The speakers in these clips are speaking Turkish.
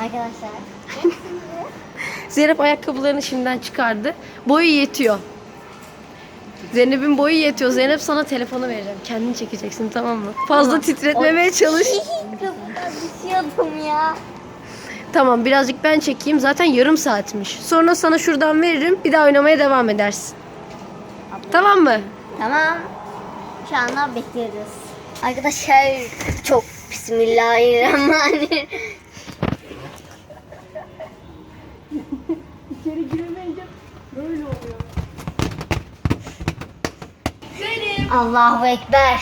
Arkadaşlar. Zeynep ayakkabılarını şimdiden çıkardı. Boyu yetiyor. Zeynep'in boyu yetiyor. Zeynep sana telefonu vereceğim. Kendini çekeceksin tamam mı? Fazla titretmemeye çalış. Kapıdan düşüyordum ya. Tamam birazcık ben çekeyim. Zaten yarım saatmiş. Sonra sana şuradan veririm. Bir daha oynamaya devam edersin. Tamam mı? Tamam. Şu anda bekliyoruz. Arkadaşlar çok bismillahirrahmanirrahim. Allahu Ekber.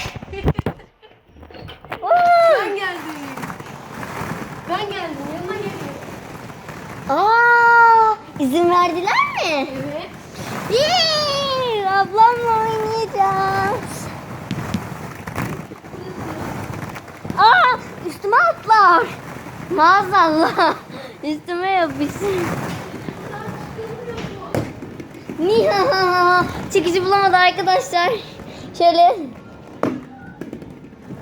Ben geldim. Ben geldim. Yanına geliyorum. Aa, izin verdiler mi? Evet. Yee, ablamla oynayacağız. Aa, üstüme atlar. Maazallah. Üstüme yapışsın. Niye? Çıkışı bulamadı arkadaşlar. Şöyle.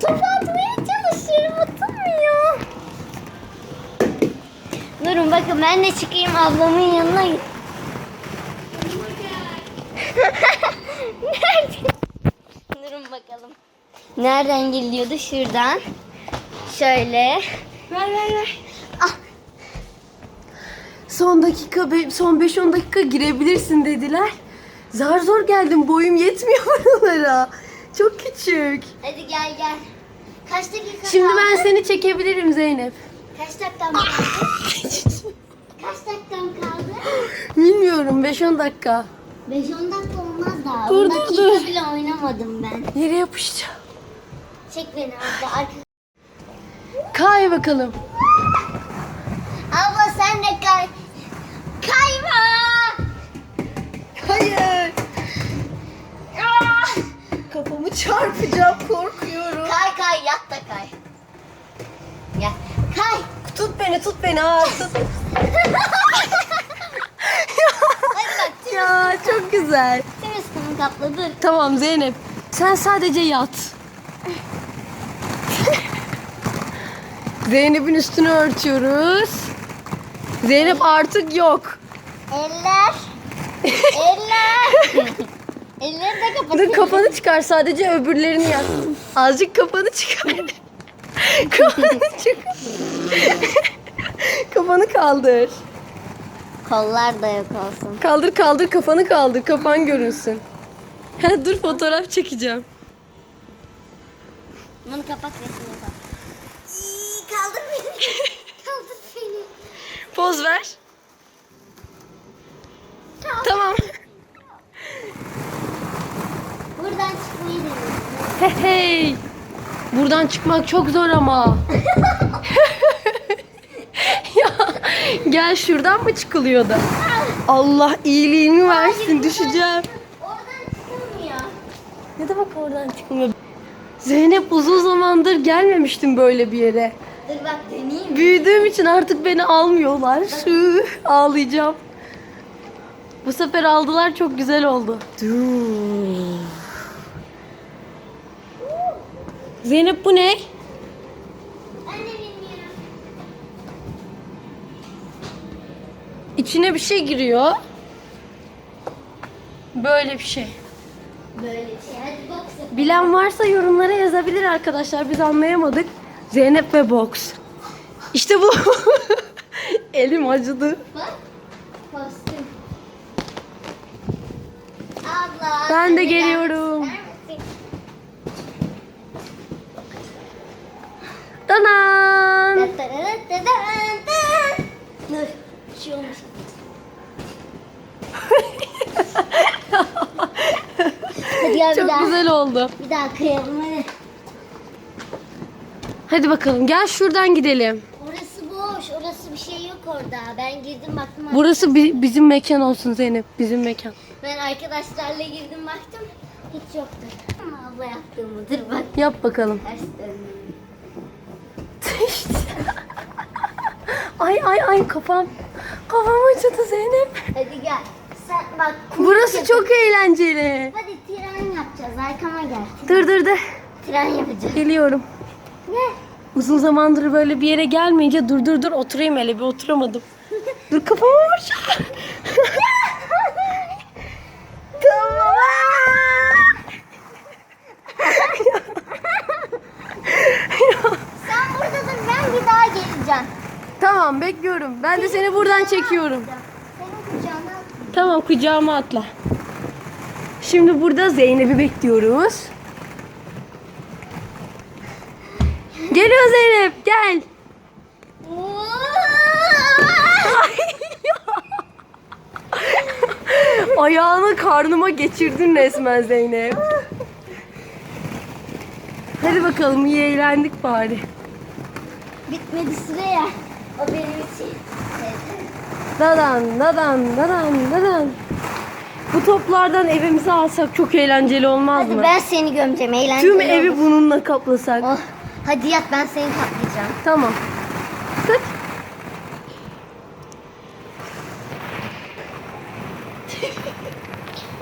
Topu atmaya çalışıyorum atamıyor. Durun bakın ben de çıkayım ablamın yanına. Nerede? Durun bakalım. Nereden geliyordu? Şuradan. Şöyle. Ver ver ver. Ah, Son dakika, son 5-10 dakika girebilirsin dediler. Zar zor geldim. Boyum yetmiyor buralara. Çok küçük. hadi gel gel. Kaç dakika Şimdi kaldı? ben seni çekebilirim Zeynep. Kaç dakikam kaldı? Kaç dakikam kaldı? Bilmiyorum 5-10 dakika. 5-10 dakika olmaz daha. Dur, 10 dur, dakika dur. bile oynamadım ben. Nereye yapışacağım? Çek beni abla. Arka... Kay bakalım. Abla sen de kay. Kayma. Hayır. Kafamı çarpacağım korkuyorum. Kay kay yat da kay. Gel. Kay. Tut beni tut beni ha tut. Ya çok güzel. tüm üstümü kapla dur. Tamam Zeynep. Sen sadece yat. Zeynep'in üstünü örtüyoruz. Zeynep artık yok. Eller. Eller. Elleri de kapat. Dur kafanı çıkar sadece öbürlerini yat. Azıcık kafanı çıkar. kafanı çıkar. kafanı kaldır. Kollar da yok olsun. Kaldır kaldır kafanı kaldır. Kafan görünsün. Ha, dur fotoğraf çekeceğim. Bunu kapat resmini kapat. İyi, kaldır beni. kaldır beni. Poz ver. Tamam. Buradan çıkmayı deniyorum. Hey. Buradan çıkmak çok zor ama. ya gel şuradan mı çıkılıyordu? Allah iyiliğini versin düşeceğim. Oradan çıkamıyor. Ne demek oradan çıkmıyor? Zeynep uzun zamandır gelmemiştim böyle bir yere. Dur bak deneyeyim. Büyüdüğüm için artık beni almıyorlar. Şu ağlayacağım. Bu sefer aldılar çok güzel oldu. Dur. Zeynep bu ne? İçine bir şey giriyor. Böyle bir şey. Böyle bir şey. Hadi sen. Bilen varsa yorumlara yazabilir arkadaşlar. Biz anlayamadık. Zeynep ve boks. İşte bu. Elim acıdı. Bak. Kostüm. Abla. Ben de gel- geliyorum. ister misin? Danan. Da- da- da- da- da- da. Dur. Bir şey olmuş. Hadi gel bir Çok daha. güzel oldu. Bir daha kıyalım hadi. Hadi bakalım gel şuradan gidelim. Orası boş. Orası bir şey yok orada. Ben girdim baktım. Burası bi- bizim mekan olsun Zeynep. Bizim mekan. Ben arkadaşlarla girdim baktım. Hiç yoktu. Ama abla yaptığımı dur bak. Yap bakalım. Ters döndüm. ay ay ay kafam. Kafam acıdı Zeynep. Hadi gel. Sen bak. Burası yap- çok eğlenceli. Hadi tren yapacağız. Arkama gel. Dur dur dur. Tren yapacağız. Geliyorum. Ne? Uzun zamandır böyle bir yere gelmeyince dur dur dur oturayım hele bir oturamadım. dur kafama vuracağım. tamam. Sen burada dur ben bir daha geleceğim. Tamam bekliyorum. Ben de seni buradan çekiyorum. Senin kucağına Tamam kucağıma atla. Şimdi burada Zeynep'i bekliyoruz. Geliyor Zeynep gel. Ayağını karnıma geçirdin resmen Zeynep. Hadi bakalım iyi eğlendik bari. Bitmedi süre ya. O benim için. Dadan dadan dadan dadan. Bu toplardan evimize alsak çok eğlenceli olmaz Hadi mı? ben seni gömeceğim eğlenceli Tüm evi olur. bununla kaplasak. Oh, hadi yat ben seni kaplayacağım. Tamam. Sık.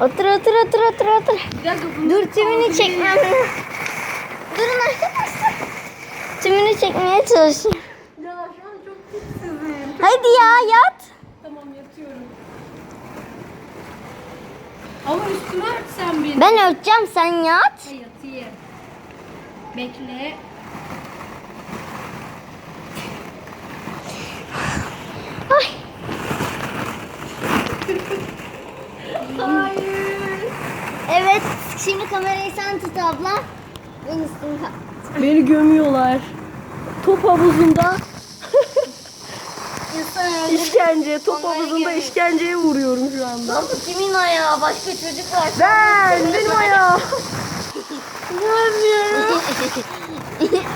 Otur otur otur otur otur. Dur tümünü çekmem. Durun arkadaşlar. Tümünü çekmeye çalışıyorum. Ya şu an çok titsizim. Hadi ya yat. Tamam yatıyorum. Ama üstüme ört sen beni. Ben örteceğim sen yat. Yatayım. Bekle. Ay. Hayır. Evet şimdi kamerayı sen tut abla. Ben üstümü kap. Beni gömüyorlar. Top havuzunda İnsan işkence, top Onları havuzunda işkenceye vuruyorum şu anda. Lan bu kimin ayağı? Başka çocuk var. Ben, benim ayağım. Görmüyorum.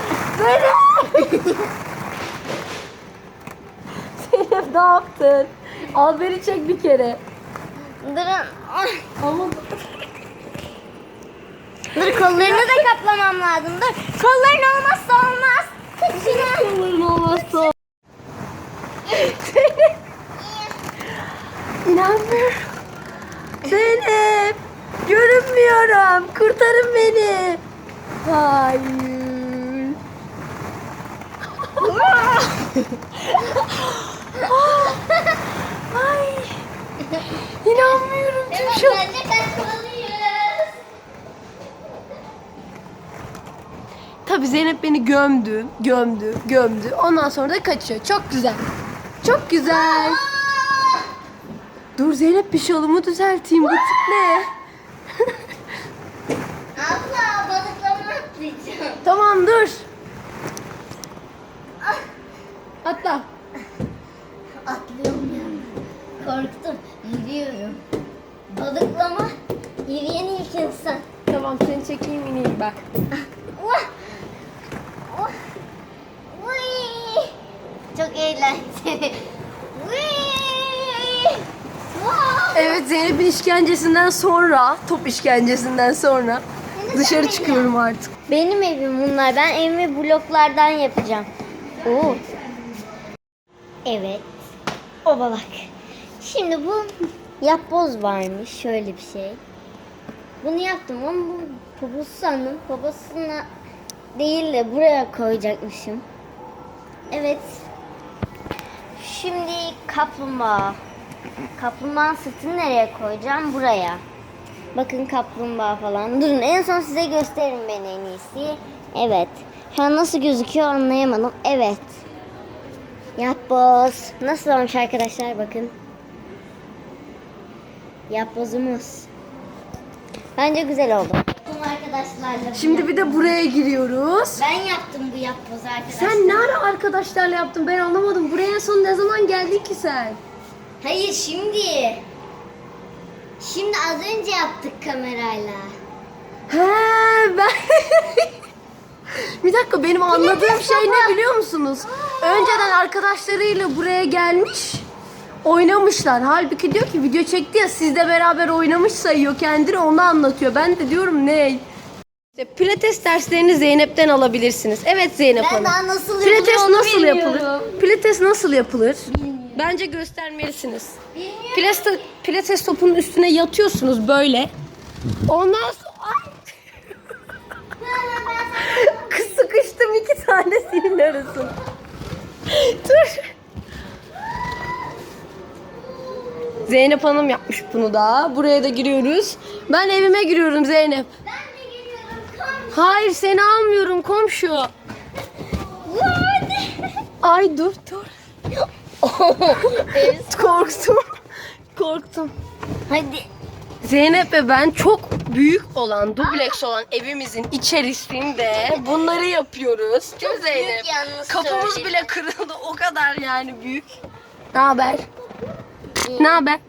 Zeynep ne yaptın? Al beni çek bir kere. Durun. Ay. Ama Dur kollarını da kaplamam lazım. Dur. Kolların olmazsa olmaz. Kolların olmazsa Zeynep. İnanmıyorum. Zeynep. Görünmüyorum. Kurtarın beni. Hayır. Ay. İnanmıyorum. Şu Bence kaçmalıyız. Tabii Zeynep beni gömdü, gömdü, gömdü. Ondan sonra da kaçıyor. Çok güzel. Çok güzel. Dur Zeynep bir şalımı düzelteyim. Bu tip ne? Abla balıklama atlayacağım. Tamam dur. Atla. Atlıyorum ya. Korktum. Yürüyorum. Balıklama yürüyen ilk insan. Tamam seni çekeyim ineyim bak. Evet Zeynep'in işkencesinden sonra, top işkencesinden sonra dışarı çıkıyorum artık. Benim evim bunlar. Ben evimi bloklardan yapacağım. Oo. Evet. Obalak. Şimdi bu yapboz varmış. Şöyle bir şey. Bunu yaptım ama bu poposu sandım. Poposuna değil de buraya koyacakmışım. Evet. Şimdi kaplumbağa. Kaplumbağanın sırtını nereye koyacağım? Buraya. Bakın kaplumbağa falan. Durun en son size gösteririm ben en iyisi. Evet. Şu an nasıl gözüküyor anlayamadım. Evet. Yapboz. Nasıl olmuş arkadaşlar bakın. Yapbozumuz. Bence güzel oldu. Arkadaşlarla. Şimdi bir de buraya giriyoruz. Ben yaptım bu yapbozu arkadaşlar. Sen ne ara arkadaşlarla yaptın ben anlamadım. Buraya en son ne zaman geldin ki sen? Hayır şimdi. Şimdi az önce yaptık kamerayla. He ben... bir dakika benim anladığım şey ne biliyor musunuz? Önceden arkadaşlarıyla buraya gelmiş oynamışlar. Halbuki diyor ki video çekti ya sizle beraber oynamış sayıyor kendini onu anlatıyor. Ben de diyorum ne? İşte pilates derslerini Zeynep'ten alabilirsiniz. Evet Zeynep Ben Hanım. daha nasıl Pilates yapılıyor onu nasıl yapılır? bilmiyorum. Pilates nasıl yapılır? Bilmiyorum. Bence göstermelisiniz. Pilates, pilates topunun üstüne yatıyorsunuz böyle. Ondan sonra... Ay! Kız sıkıştım iki tanesinin arasına. Dur. Zeynep Hanım yapmış bunu da. Buraya da giriyoruz. Ben evime giriyorum Zeynep. Ben de geliyorum. Kom. Hayır seni almıyorum komşu. Ay dur dur. Korktum. Korktum. Hadi. Zeynep ve ben çok büyük olan, dubleks olan evimizin içerisinde bunları yapıyoruz. Değil mi Zeynep? büyük yalnız Kapımız bile kırıldı. O kadar yani büyük. Ne haber? Ne haber?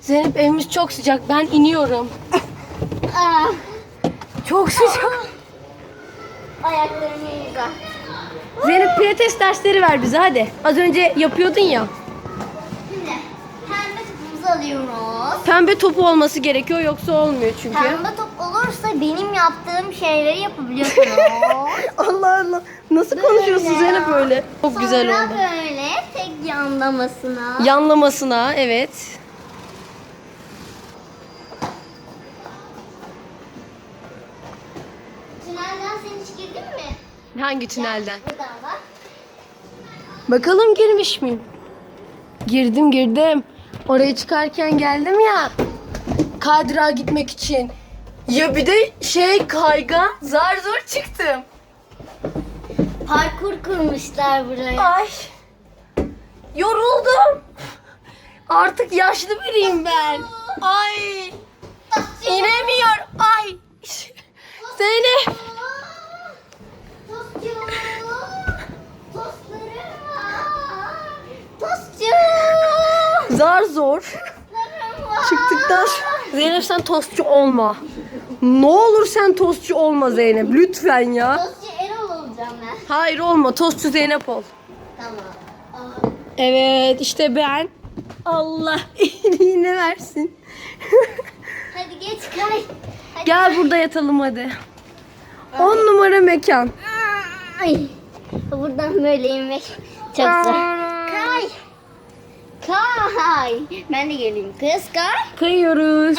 Zeynep evimiz çok sıcak. Ben iniyorum. Aa, Çok sıcak. ayaklarım yayıldı. Zeynep pilates dersleri ver bize hadi. Az önce yapıyordun ya. Şimdi pembe topumuzu alıyoruz. Pembe topu olması gerekiyor yoksa olmuyor çünkü. Pembe top olursa benim yaptığım şeyleri yapabiliyorsunuz. Allah Allah. Nasıl konuşuyorsun Zeynep öyle? Çok güzel Sonra oldu. böyle tek yanlamasına. Yanlamasına evet. Tünelden sen hiç girdin mi? Hangi tünelden? Bakalım girmiş miyim? Girdim girdim. Oraya çıkarken geldim ya. Kadir'a gitmek için. Ya bir de şey kaygan zar zor çıktım. Parkur kurmuşlar buraya. Ay. Yoruldum. Artık yaşlı biriyim ben. Ay. İnemiyor. Ay. Zeynep. Tostçu. Tostlarım var. Tostçu. Zar zor. Tostlarım var. Çıktıktan sonra- Zeynep sen tostçu olma. Ne olur sen tostçu olma Zeynep. Lütfen ya. Tostçu Erol olacağım ben. Hayır olma. Tostçu Zeynep ol. Tamam. Aa, Evet işte ben. Allah iyiliğini versin. Hadi geç kay. Hadi. Gel burada yatalım hadi. 10 numara mekan. Ay. Buradan böyle inmek çok zor. Kay. Kay. Ben de geleyim kız kay. Kayıyoruz.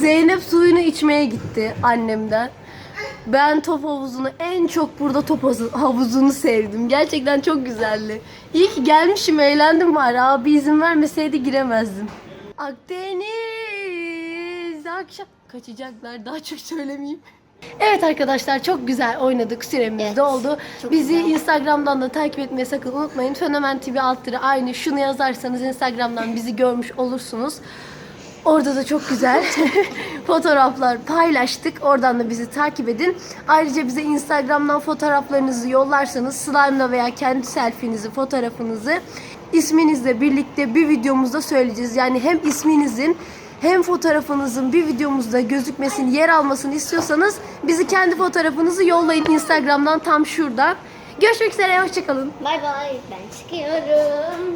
Zeynep suyunu içmeye gitti annemden. Ben top havuzunu en çok burada top havuzu- havuzunu sevdim. Gerçekten çok güzeldi. İyi ki gelmişim eğlendim var. Abi izin vermeseydi giremezdim. Akdeniz akşam kaçacaklar daha çok söylemeyeyim. Evet arkadaşlar çok güzel oynadık süremiz Evet, doldu. Bizi güzel. Instagram'dan da takip etmeyi sakın unutmayın. Fenomen TV altları aynı. Şunu yazarsanız Instagram'dan bizi görmüş olursunuz. Orada da çok güzel fotoğraflar paylaştık. Oradan da bizi takip edin. Ayrıca bize Instagram'dan fotoğraflarınızı yollarsanız slime'la veya kendi selfie'nizi, fotoğrafınızı isminizle birlikte bir videomuzda söyleyeceğiz. Yani hem isminizin hem fotoğrafınızın bir videomuzda gözükmesini, yer almasını istiyorsanız bizi kendi fotoğrafınızı yollayın Instagram'dan tam şuradan. Görüşmek üzere, hoşçakalın. Bay bay. Ben çıkıyorum.